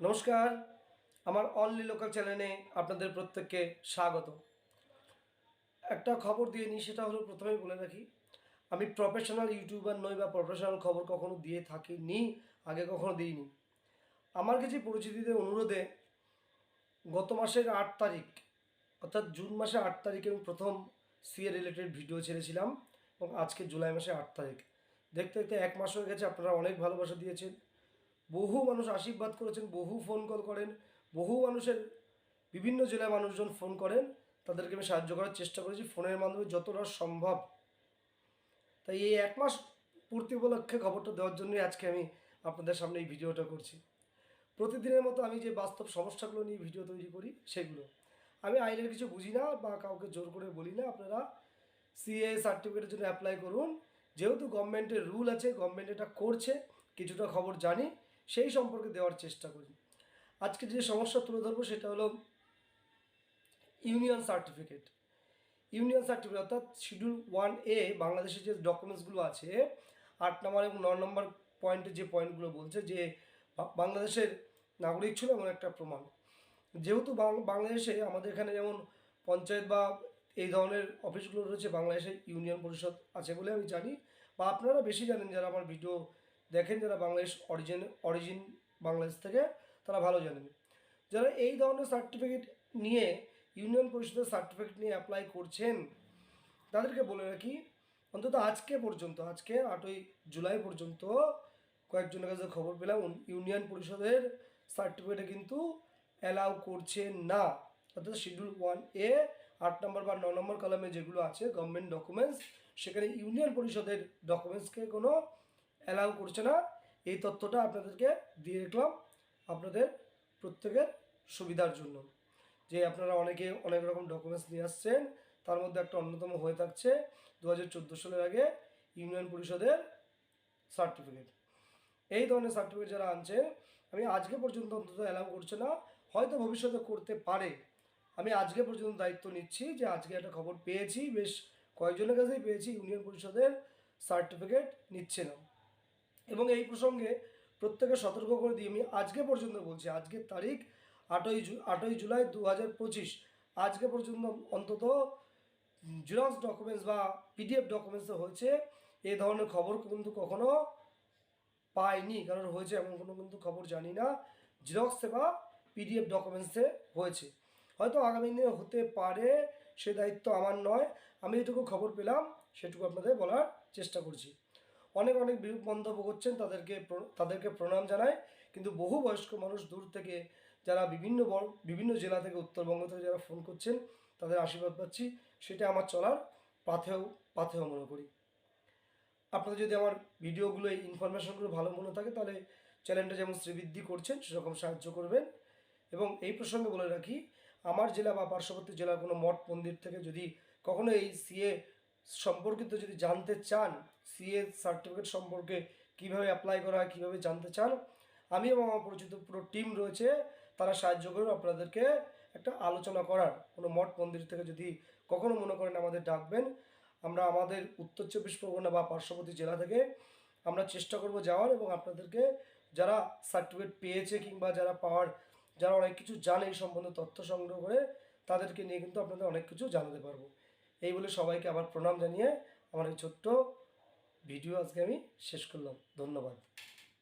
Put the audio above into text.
নমস্কার, আমার only local চ্যানেলে আপনাদের প্রত্যেককে স্বাগত। একটা খবর দিয়ে নিই, সেটা হলো প্রথমেই বলে রাখি, আমি প্রফেশনাল ইউটিউবার নই বা প্রফেশনাল খবর কখনো দিয়ে থাকি নি আগে কখনো দিইনি। আমার কাছে পরিচিতিদের অনুরোধে গত মাসের আট তারিখ, অর্থাৎ জুন মাসে আট তারিখে আমি প্রথম সিএ রিলেটেড ভিডিও ছেড়েছিলাম এবং আজকে জুলাই মাসে আট তারিখ। দেখতে দেখতে এক মাস হয়ে গেছে, আপনারা অনেক ভালোবাসা দিয়েছেন। বহু মানুষ আশীর্বাদ করেছেন, বহু ফোন কল করেন, বহু মানুষের বিভিন্ন জেলায় মানুষজন ফোন করেন, তাদেরকে আমি সাহায্য করার চেষ্টা করেছি ফোনের মাধ্যমে যতটা সম্ভব। তাই এই এক মাস পূর্তি উপলক্ষে খবরটা দেওয়ার জন্যই আজকে আমি আপনাদের সামনে এই ভিডিওটা করছি। প্রতিদিনের মতো আমি যে বাস্তব সমস্যাগুলো নিয়ে ভিডিও তৈরি করি, সেগুলো। আমি আইনের কিছু বুঝি না বা কাউকে জোর করে বলি না, আপনারা সিএ সার্টিফিকেটের জন্য অ্যাপ্লাই করুন। যেহেতু গভর্নমেন্টের রুল আছে গভর্নমেন্ট এটা করছে, কিছুটা খবর জানি। সেই সম্পর্কে দেওয়ার চেষ্টা করি। আজকে যে সমস্যা তুলে ধরবো সেটা হলো ইউনিয়ন সার্টিফিকেট। ইউনিয়ন সার্টিফিকেট অর্থাৎ শিডিউল ওয়ান এ বাংলাদেশের যে ডকুমেন্টসগুলো আছে, আট নম্বর এবং ন নম্বর পয়েন্টে যে পয়েন্টগুলো বলছে যে বাংলাদেশের নাগরিক ছিল এমন একটা প্রমাণ। যেহেতু বাংলাদেশে আমাদের এখানে যেমন পঞ্চায়েত বা এই ধরনের অফিসগুলো রয়েছে, বাংলাদেশে ইউনিয়ন পরিষদ আছে বলে আমি জানি। বা আপনারা বেশি জানেন যারা আমার ভিডিও দেখেন যারা বাংলাদেশ অরিজিন অরিজিন বাংলাদেশ থেকে, তারা ভালো জানেন। যারা এই ধরনের সার্টিফিকেট নিয়ে ইউনিয়ন পরিষদের সার্টিফিকেট নিয়ে অ্যাপ্লাই করছেন, তাদেরকে বলে রাখি, অন্তত আজকে পর্যন্ত, আজকে আটই জুলাই পর্যন্ত কয়েকজনের কাছে খবর পেলাম ইউনিয়ন পরিষদের সার্টিফিকেটে কিন্তু অ্যালাউ করছে না। অর্থাৎ শিডিউল ওয়ান এ আট নম্বর বা ন নম্বর কলামে যেগুলো আছে গভর্নমেন্ট ডকুমেন্টস সেখানে ইউনিয়ন পরিষদের ডকুমেন্টসকে কোনো অ্যালাউ করছে না, এই তথ্যটা আপনাদেরকে দিয়ে রাখলাম আপনাদের প্রত্যেকের সুবিধার জন্য। যে আপনারা অনেকে অনেক রকম ডকুমেন্টস নিয়ে আসছেন, তার মধ্যে একটা অন্যতম হয়ে থাকছে দু হাজার চোদ্দ সালের আগে ইউনিয়ন পরিষদের সার্টিফিকেট এই ধরনের সার্টিফিকেট যারা আনছে আমি আজকে পর্যন্ত অন্তত অ্যালাউ করছে না, হয়তো ভবিষ্যতে করতে পারে। আমি আজকে পর্যন্ত দায়িত্ব নিচ্ছি যে আজকে একটা খবর পেয়েছি, বেশ কয়েকজনের কাছেই পেয়েছি, ইউনিয়ন পরিষদের সার্টিফিকেট নিচ্ছে না। এবং এই প্রসঙ্গে প্রত্যেকে সতর্ক করে দিয়ে আমি আজকে পর্যন্ত বলছি আজকের তারিখ আটই জু আটই জুলাই দু হাজার পঁচিশ। আজকে পর্যন্ত অন্তত জিরক্স ডকুমেন্টস বা পিডিএফ ডকুমেন্টসে হয়েছে, এ ধরনের খবর কিন্তু কখনো পাইনি। কারণ হয়েছে এমন কোনো কিন্তু খবর জানি না, জিরক্সে বা পিডিএফ ডকুমেন্টসে হয়েছে। হয়তো আগামী দিনে হতে পারে, সে দায়িত্ব আমার নয়। আমি যেটুকু খবর পেলাম, সেটুকু আপনাদের বলার চেষ্টা করছি। অনেক অনেক বিরূপ মন্তব্য করছেন, তাদেরকে তাদেরকে প্রণাম জানায়। কিন্তু বহু বয়স্ক মানুষ দূর থেকে যারা বিভিন্ন বিভিন্ন জেলা থেকে উত্তরবঙ্গ থেকে যারা ফোন করছেন, তাদের আশীর্বাদ পাচ্ছি। সেটা আমার চলার পাথেও পাথেও মনে করি। আপনাদের যদি আমার ভিডিওগুলো, এই ইনফরমেশনগুলো ভালো মনে থাকে, তাহলে চ্যানেলটা যেমন শ্রীবৃদ্ধি করছেন, সেরকম সাহায্য করবেন। এবং এই প্রসঙ্গে বলে রাখি, আমার জেলা বা পার্শ্ববর্তী জেলার কোনো মঠ, মন্দির থেকে যদি কখনো এই সিএ সম্পর্কিত যদি জানতে চান সিএ সার্টিফিকেট সম্পর্কে কীভাবে অ্যাপ্লাই করা হয়, কীভাবে জানতে চান, আমি এবং আমার পরিচিত পুরো টিম রয়েছে, তারা সাহায্য করবে আপনাদেরকে একটা আলোচনা করার। কোনো মঠ মন্দির থেকে যদি কখনো মনে করেন আমাদের ডাকবেন, আমরা আমাদের উত্তর চব্বিশ পরগনা বা পার্শ্ববর্তী জেলা থেকে আমরা চেষ্টা করব যাওয়ার এবং আপনাদেরকে যারা সার্টিফিকেট পেয়েছে কিংবা যারা পাওয়ার, যারা অনেক কিছু জানে এই সম্বন্ধে তথ্য সংগ্রহ করে, তাদেরকে নিয়ে কিন্তু আপনাদের অনেক কিছু জানাতে পারব। এই বলে সবাইকে আবার প্রণাম জানিয়ে আমার এই ছোট্ট ভিডিও আজকে আমি শেষ করলাম। ধন্যবাদ।